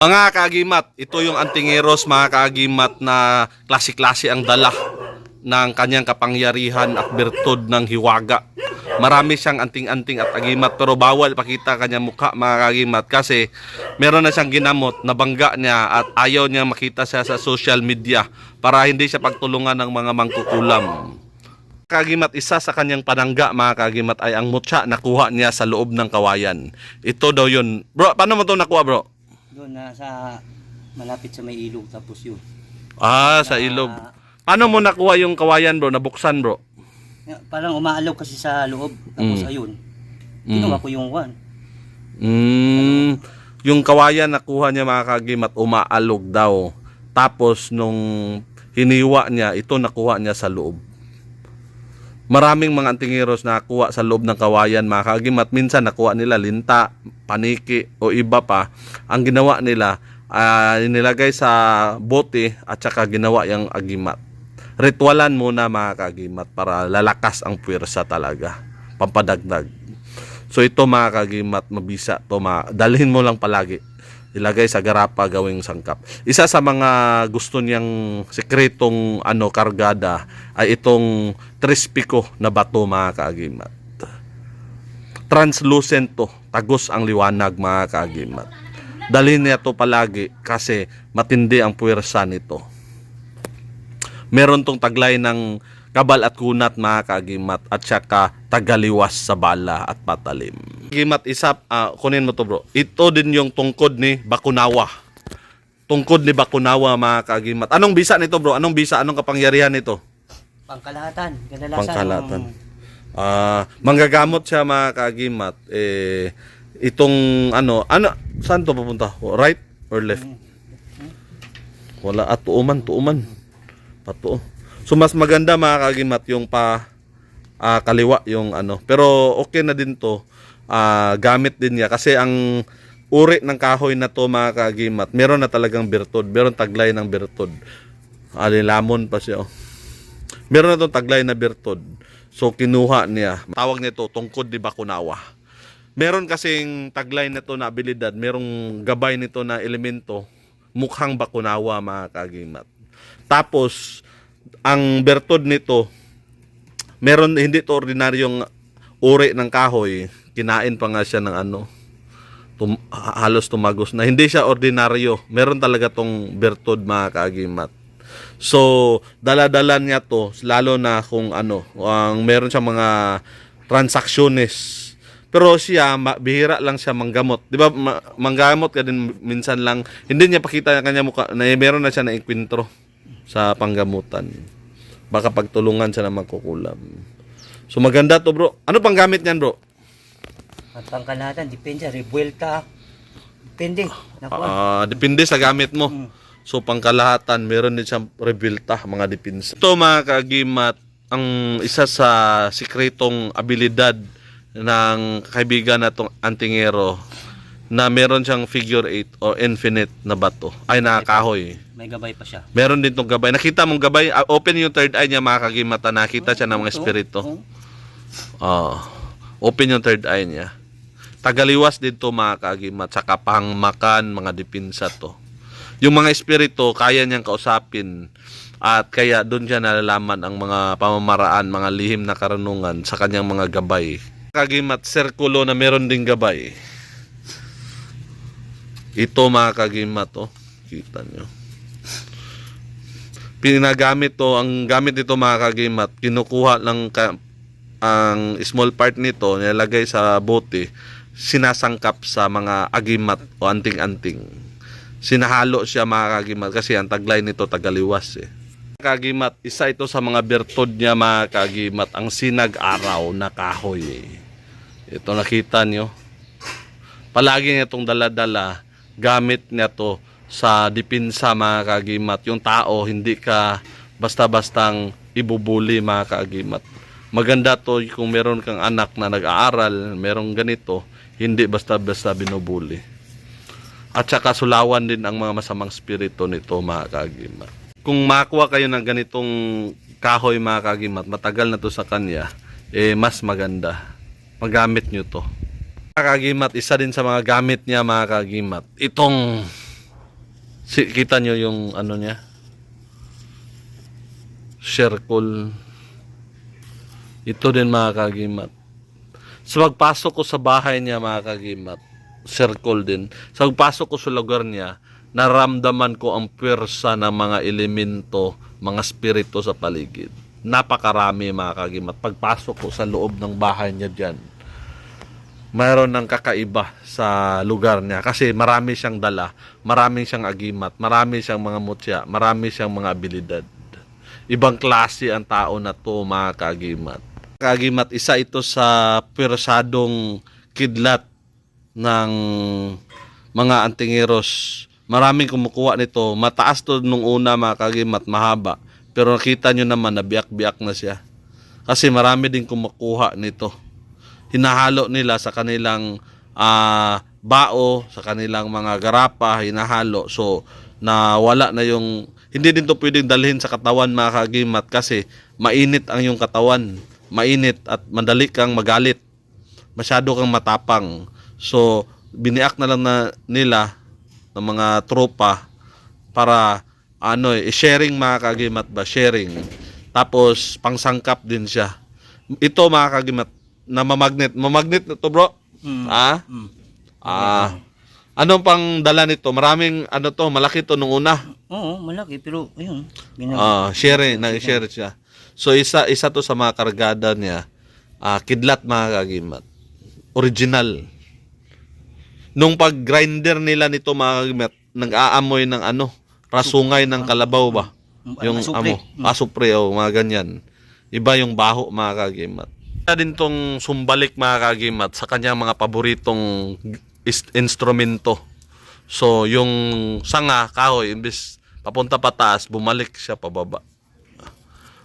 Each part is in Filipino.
Mga kaagimat, ito yung antingeros mga kaagimat na klase-klase ang dala ng kanyang kapangyarihan at bertod ng hiwaga. Marami siyang anting-anting at agimat pero bawal pakita kanyang mukha mga kaagimat kasi meron na siyang ginamot na bangga niya at ayaw niya makita siya sa social media para hindi siya pagtulungan ng mga mangkukulam. Kagimat, isa sa kanyang panangga mga kagimat ay ang mutya na kuha niya sa loob ng kawayan. Ito daw yun. Bro, paano mo ito nakuha bro? Doon na sa malapit sa may ilog tapos yun. Ah, sa ilog. Paano mo nakuha yung kawayan bro? Nabuksan bro? parang umaalog kasi sa loob. Tapos Mm. ayun. Ginawa ko yung one. Mm, yung kawayan nakuha niya mga kagimat, umaalog daw. Tapos nung hiniwa niya, ito nakuha niya sa loob. Maraming mga antingiros na nakuha sa loob ng kawayan mga kagimat. Minsan nakuha nila linta, paniki o iba pa. Ang ginawa nila, ah, nilagay sa bote at saka ginawa yung agimat. Ritualan muna mga kagimat para lalakas ang puwersa talaga. Pampadagdag. So ito mga kagimat, mabisa to ma dalhin mo lang palagi. Ilagay sa garapa gawing sangkap. Isa sa mga gusto niyang sekretong ano kargada ay itong trispiko na bato mga kagimat. Translucent to, tagos ang liwanag mga kagimat. Dalhin niya to palagi kasi matindi ang puwersa nito meron tong taglay ng kabal at kunat mga kagimat at saka tagaliwas sa bala at patalim. Gimat isa, ah, kunin mo to bro. Ito din yung tungkod ni Bakunawa. Tungkod ni Bakunawa mga kagimat. Anong bisa nito bro? Anong bisa? Anong kapangyarihan nito? Pangkalahatan. Kadalasan. Pangkalahatan. ang- Ah, manggagamot siya mga kagimat. Eh, itong ano, ano, saan to papunta? Right or left? Wala at tuuman, tuuman. Pato. So mas maganda mga kagimat yung pa ah, kaliwa yung ano. Pero okay na din to. Ah, gamit din niya kasi ang uri ng kahoy na to mga kagimat, meron na talagang birtod, meron taglay ng birtod. Alilamon pa siya. oh. Meron na tong taglay na birtod. So kinuha niya. Tawag nito tungkod di Bakunawa. Meron kasing taglay nito na abilidad, merong gabay nito na elemento, mukhang Bakunawa mga kagimat. Tapos ang bertod nito, meron hindi to ordinaryong uri ng kahoy, kinain pa nga siya ng ano, tum, halos tumagos na. Hindi siya ordinaryo. Meron talaga tong bertod mga kaagimat. So, dala-dala niya to, lalo na kung ano, ang meron siya mga transactiones. Pero siya, bihira lang siya manggamot. Di ba, ma- manggamot ka din minsan lang. Hindi niya pakita yung kanya mukha, na meron na siya na ikwintro sa panggamutan. Baka pagtulungan siya na magkukulam. So, maganda to bro. Ano pang gamit niyan bro? At pangkalahatan. Depende. Rebuelta. Depende. Nakuha. Ah, depende sa gamit mo. Mm. So pangkalahatan, meron din siyang rebilta, mga depensa. Ito mga kagimat, ang isa sa sikretong abilidad ng kaibigan na tong antingero na meron siyang figure 8 o infinite na bato ay nakakahoy. May gabay pa siya. Meron din tong gabay. Nakita mong gabay, ah, open yung third eye niya mga kagimata, nakita siya ng mga espiritu. Oo. open yung third eye niya. Tagaliwas dito mga kaagimat sa kapangmakan, mga dipinsa to. Yung mga espiritu, kaya niyang kausapin at kaya doon siya nalalaman ang mga pamamaraan, mga lihim na karunungan sa kanyang mga gabay. Kagimat, serkulo na meron ding gabay. Ito mga kagimat, oh. Kita nyo. Pinagamit to, ang gamit nito mga kagimat, kinukuha lang ka, ang small part nito nilalagay sa bote sinasangkap sa mga agimat o anting-anting. Sinahalo siya mga kagimat kasi ang taglay nito tagaliwas eh. Kagimat isa ito sa mga bertod niya mga kagimat ang sinag-araw na kahoy eh. ito nakita nyo palagi niya itong daladala gamit niya to sa dipinsa mga kagimat. Yung tao hindi ka basta-bastang ibubuli mga kagimat. Maganda to kung meron kang anak na nag-aaral, merong ganito, hindi basta-basta binubuli. At saka sulawan din ang mga masamang spirito nito mga kagimat. Kung makuha kayo ng ganitong kahoy mga kagimat, matagal na to sa kanya, eh mas maganda. Magamit nyo to. Mga kagimat, isa din sa mga gamit niya mga kagimat. Itong Si, kita nyo yung ano niya? Circle. Ito din mga kagimat. Sa pagpasok ko sa bahay niya mga kagimat, circle din. Sa pagpasok ko sa lugar niya, naramdaman ko ang pwersa ng mga elemento, mga spirito sa paligid. Napakarami mga kagimat. Pagpasok ko sa loob ng bahay niya dyan, mayroon ng kakaiba sa lugar niya kasi marami siyang dala, marami siyang agimat, marami siyang mga mutya, marami siyang mga abilidad. Ibang klase ang tao na to mga kaagimat. Kaagimat, isa ito sa persadong kidlat ng mga antingeros. Maraming kumukuha nito. Mataas to nung una mga kaagimat, mahaba. Pero nakita nyo naman na biyak-biyak na siya. Kasi marami din kumukuha nito hinahalo nila sa kanilang ah, bao, sa kanilang mga garapa, hinahalo. So, nawala na yung, hindi din to pwedeng dalhin sa katawan mga kagimat kasi mainit ang yung katawan. Mainit at madali kang magalit. Masyado kang matapang. So, biniak na lang na nila ng mga tropa para ano eh, sharing mga kagimat ba, sharing. Tapos, pangsangkap din siya. Ito mga kagimat, na mamagnet. Mamagnet na to bro? Mm. Ah? Mm. Ah. Anong pang dala nito? Maraming ano to, malaki to nung una. Oo, malaki pero ayun. Binag- Ah, share na-share siya. So isa isa to sa mga kargada niya. Ah, kidlat mga kagimat. Original. Nung pag-grinder nila nito mga kagimat, nag-aamoy ng ano, rasungay ng kalabaw ba? Mm, Yung asupre. amo, asupre o mga ganyan. Iba yung baho mga kagimat. Isa din tong sumbalik mga kagimat sa kanyang mga paboritong instrumento. So, yung sanga, kahoy, imbis papunta pataas, bumalik siya pababa.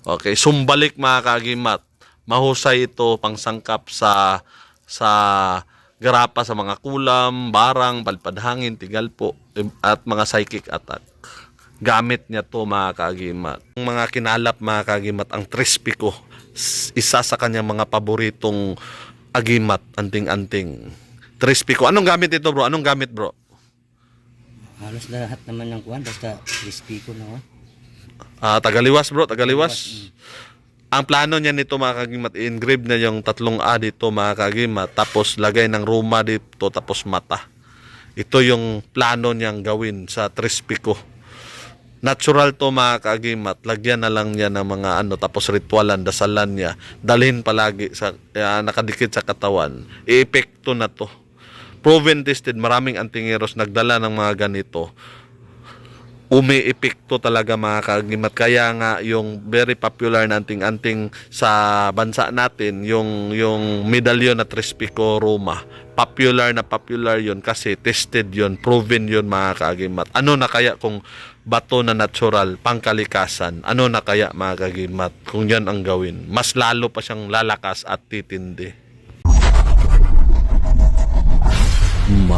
Okay, sumbalik mga kagimat. Mahusay ito pangsangkap sa sa garapa sa mga kulam, barang, palpadhangin, tigalpo, at mga psychic attack. Gamit niya to mga kagimat. Ang mga kinalap mga kagimat, ang trispiko, s- isa sa kanyang mga paboritong agimat, anting-anting. Trispiko. Anong gamit ito bro? Anong gamit bro? Halos lahat naman ng kuhan basta crispy ko na. Ah, tagaliwas bro, tagaliwas. Ang plano niya nito mga kagimat, i-engrave na yung tatlong A dito mga kagimat, tapos lagay ng Roma dito, tapos mata. Ito yung plano niyang gawin sa Trispico. Natural to mga kagimat, lagyan na lang niya ng mga ano, tapos ritualan, dasalan niya, dalhin palagi sa, ah, nakadikit sa katawan. I-epekto na to. Proven tested, maraming antingeros nagdala ng mga ganito umiipikto talaga mga kagimat. Kaya nga yung very popular na anting-anting sa bansa natin, yung, yung medalyon na Trespico Roma. Popular na popular yon kasi tested yon proven yon mga kagimat. Ano na kaya kung bato na natural, pangkalikasan, ano na kaya mga kagimat kung yan ang gawin? Mas lalo pa siyang lalakas at titindi.